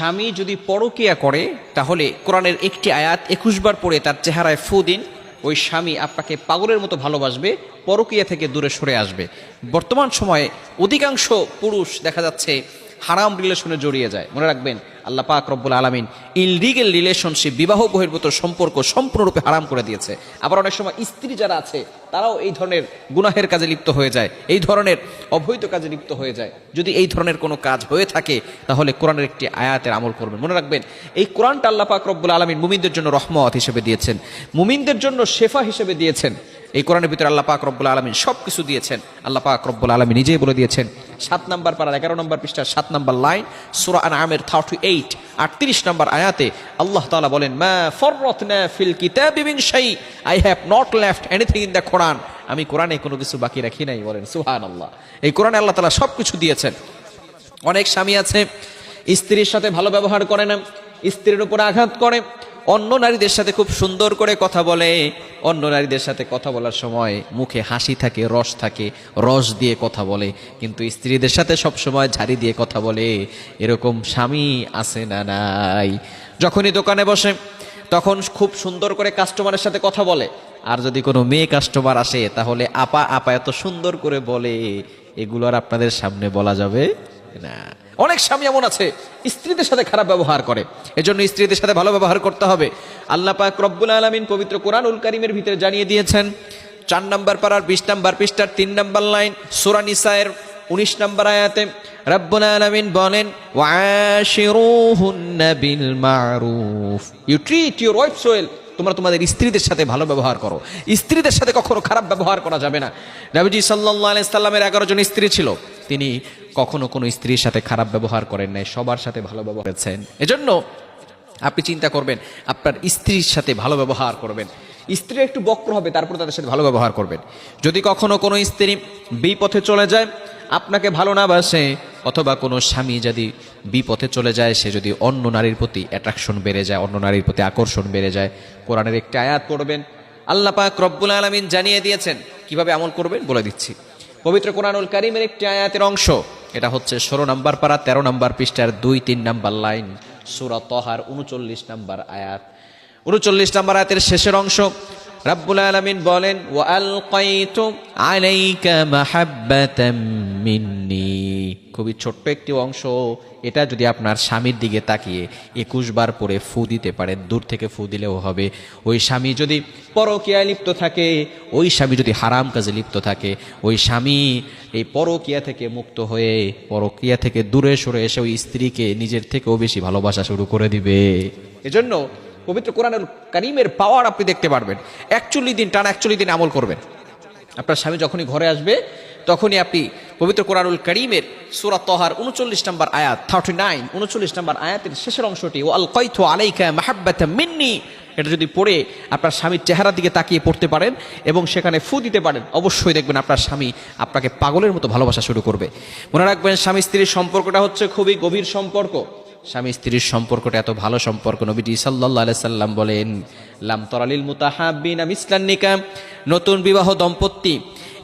স্বামী যদি পরকিয়া করে, তাহলে কোরআনের একটি আয়াত একুশ বার পড়ে তার চেহারায় ফু দিন। ওই স্বামী আপনাকে পাগলের মতো ভালোবাসবে, পরকিয়া থেকে দূরে সরে আসবে। বর্তমান সময়ে অধিকাংশ পুরুষ দেখা যাচ্ছে হারাম রিলেশনে জড়িয়ে যায়। মনে রাখবেন, আল্লাহ পাক রব্বুল আলমিন ইনলিগেল রিলেশনশিপ বিবাহ বহির্ভূত সম্পর্ক সম্পূর্ণরূপে হারাম করে দিয়েছে। আবার অনেক সময় স্ত্রী যারা আছে, তারাও এই ধরনের গুনাহের কাজে লিপ্ত হয়ে যায়, এই ধরনের অবৈধ কাজে লিপ্ত হয়ে যায়। যদি এই ধরনের কোনো কাজ হয়ে থাকে, তাহলে কোরআনের একটি আয়াতের আমল করবেন। মনে রাখবেন, এই কোরআনটা আল্লাহ পাক রব্বুল আলমিন মুমিনদের জন্য রহমত হিসেবে দিয়েছেন। মুমিনদের জন্য শেফা হিসেবে দিয়েছেন। এই কোরআনের ভিতরে আল্লাহ পাক রব্বুল সব কিছু দিয়েছেন। আল্লাহ পাক রব্বুল আলমিন নিজেই বলে দিয়েছেন, সাত নম্বর পাড়ার এগারো নম্বর পৃষ্ঠার সাত নম্বর লাইন, সুরা আন আমের থার্টি এইট আটত্রিশ নম্বর আয়াতে আল্লাহ তাআলা বলেন, মা ফিল কিতাবি শাই, I have not left anything in the Quran. আমি কোরআনে কোনো কিছু বাকি রাখি নাই, বলেন সুহান আল্লাহ এই কোরআনে আল্লাহ তালা সব কিছু দিয়েছেন। অনেক স্বামী আছে, স্ত্রীর সাথে ভালো ব্যবহার করে না, স্ত্রীর উপর আঘাত করে অন্য নারীদের সাথে খুব সুন্দর করে কথা বলে। অন্য নারীদের সাথে কথা বলার সময় মুখে হাসি থাকে, রস থাকে, রস দিয়ে কথা বলে। কিন্তু স্ত্রীদের সাথে সব সময় ঝাড়ি দিয়ে কথা বলে, এরকম স্বামী আছে না নাই? যখনই দোকানে বসে, তখন খুব সুন্দর করে কাস্টমারের সাথে কথা বলে। আর যদি কোনো মেয়ে কাস্টমার আসে, তাহলে আপা আপা এত সুন্দর করে বলে। এগুলো আর আপনাদের সামনে বলা যাবে না। অনেক স্বামী এমন আছে, স্ত্রীদের সাথে খারাপ ব্যবহার করে। এজন্য স্ত্রীদের সাথে ভালো ব্যবহার করতে হবে। আল্লাহ পাক রব্বুল আলমিন পবিত্র কোরআন উল কারিমের ভিতরে জানিয়ে দিয়েছেন, চার নম্বর পাড়ার, বিশ নাম্বার পৃষ্ঠার, তিন নাম্বার লাইন, সুরা নিসায়ের উনিশ নম্বর আয়াতে রব্বুল আলমিন বলেন মারুফ। ইউ তোমরা তোমাদের স্ত্রীদের সাথে ভালো ব্যবহার করো। স্ত্রীদের সাথে কখনো খারাপ ব্যবহার করা যাবে না। নবীজি সাল্লাহ আলাইসাল্লামের এগারো জন স্ত্রী ছিল। তিনি কখনো কোনো স্ত্রীর সাথে খারাপ ব্যবহার করেন নাই, সবার সাথে ভালো ব্যবহার করেছেন। এজন্য আপনি চিন্তা করবেন, আপনার স্ত্রীর সাথে ভালো ব্যবহার করবেন। স্ত্রী একটু বক্র হবে, তারপর তাদের সাথে ভালো ব্যবহার করবেন। যদি কখনো কোনো স্ত্রী বিপথে চলে যায়, আপনাকে ভালো না বাসে, অথবা কোনো স্বামী যদি বিপথে চলে যায়, সে যদি অন্য নারীর প্রতি অ্যাট্রাকশন বেড়ে যায়, অন্য নারীর প্রতি আকর্ষণ বেড়ে যায়, কোরআনের একটি আয়াত পড়বেন। আল্লাহ পাক রব্বুল আলমিন জানিয়ে দিয়েছেন, কীভাবে আমল করবেন বলে দিচ্ছি। পবিত্র কোরআনুল কারিমের একটি আয়াতের অংশ। এটা হচ্ছে ষোলো নম্বর পাড়া তেরো নম্বর পৃষ্ঠার দুই, তিন নম্বর লাইন। সুরা তহার উনচল্লিশ নম্বর আয়াত। উনচল্লিশ নম্বর আয়াতের শেষের অংশ রাব্বুল আলামিন বলেন মিন্নি। খুবই ছোট্ট একটি অংশ, এটা যদি আপনার স্বামীর দিকে তাকিয়ে একুশ বার পরে ফু দিতে পারেন, দূর থেকে ফু দিলেও হবে। ওই স্বামী যদি পরকিয়ায় লিপ্ত থাকে, ওই স্বামী যদি হারাম কাজে লিপ্ত থাকে, ওই স্বামী এই পরকিয়া থেকে মুক্ত হয়ে, পরকিয়া থেকে দূরে সরে এসে ওই স্ত্রীকে নিজের থেকেও বেশি ভালোবাসা শুরু করে দিবে। এজন্য পবিত্র কোরআনুল কারিমের পাওয়ার আপনি দেখতে পারবেন। একচল্লিশ দিন টানা একচল্লিশ দিন আমল করবেন। আপনার স্বামী যখনই ঘরে আসবে, তখনই আপনি পবিত্র কোরআনুল করিমের সুরা তহার উনচল্লিশ নম্বর আয়াত থার্টি নাইন উনচল্লিশ নম্বর আয়াতের শেষের অংশটি ও আল কৈথু আলাইকা মাহাব্বাতা মিন্নি এটা যদি পড়ে আপনার স্বামীর চেহারার দিকে তাকিয়ে পড়তে পারেন এবং সেখানে ফু দিতে পারেন, অবশ্যই দেখবেন আপনার স্বামী আপনাকে পাগলের মতো ভালোবাসা শুরু করবে। মনে রাখবেন স্বামী স্ত্রীর সম্পর্কটা হচ্ছে খুবই গভীর সম্পর্ক। স্বামী স্ত্রীর সম্পর্কটা এত ভালো সম্পর্ক। নবীজি সাল্লাহ সাল্লাম বলেন, লাম তরালিল মুতাহাবিনা মিসলান্নিকা নতুন বিবাহ দম্পতি,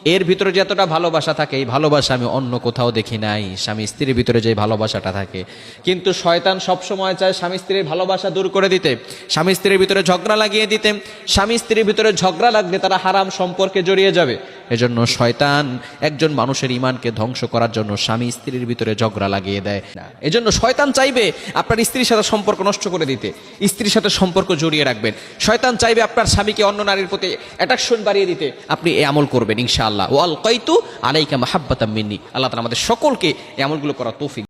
এর ভিতরে যে এতটা ভালোবাসা থাকে, এই ভালোবাসা আমি অন্য কোথাও দেখি নাই। স্বামী স্ত্রীর ভিতরে যে ভালোবাসাটা থাকে। কিন্তু শয়তান সবসময় চায় স্বামী স্ত্রীর ভালোবাসা দূর করে দিতে, স্বামী স্ত্রীর ভিতরে ঝগড়া লাগিয়ে দিতে। স্বামী স্ত্রীর ভিতরে ঝগড়া লাগলে তারা হারাম সম্পর্কে জড়িয়ে যাবে। এজন্য শয়তান একজন মানুষের ইমানকে ধ্বংস করার জন্য স্বামী স্ত্রীর ভিতরে ঝগড়া লাগিয়ে দেয় না। এজন্য শয়তান চাইবে আপনার স্ত্রীর সাথে সম্পর্ক নষ্ট করে দিতে। স্ত্রীর সাথে সম্পর্ক জড়িয়ে রাখবেন। শয়তান চাইবে আপনার স্বামীকে অন্য নারীর প্রতি অ্যাট্রাকশন বাড়িয়ে দিতে। আপনি এই আমল করবেন, ইনশাআল্লাহ। ওয়াল কৈতু আলাইকা মাহাব্বাতাম মিন্নি। আল্লাহ তালা আমাদের সকলকে এ আমলগুলো করা তৌফিক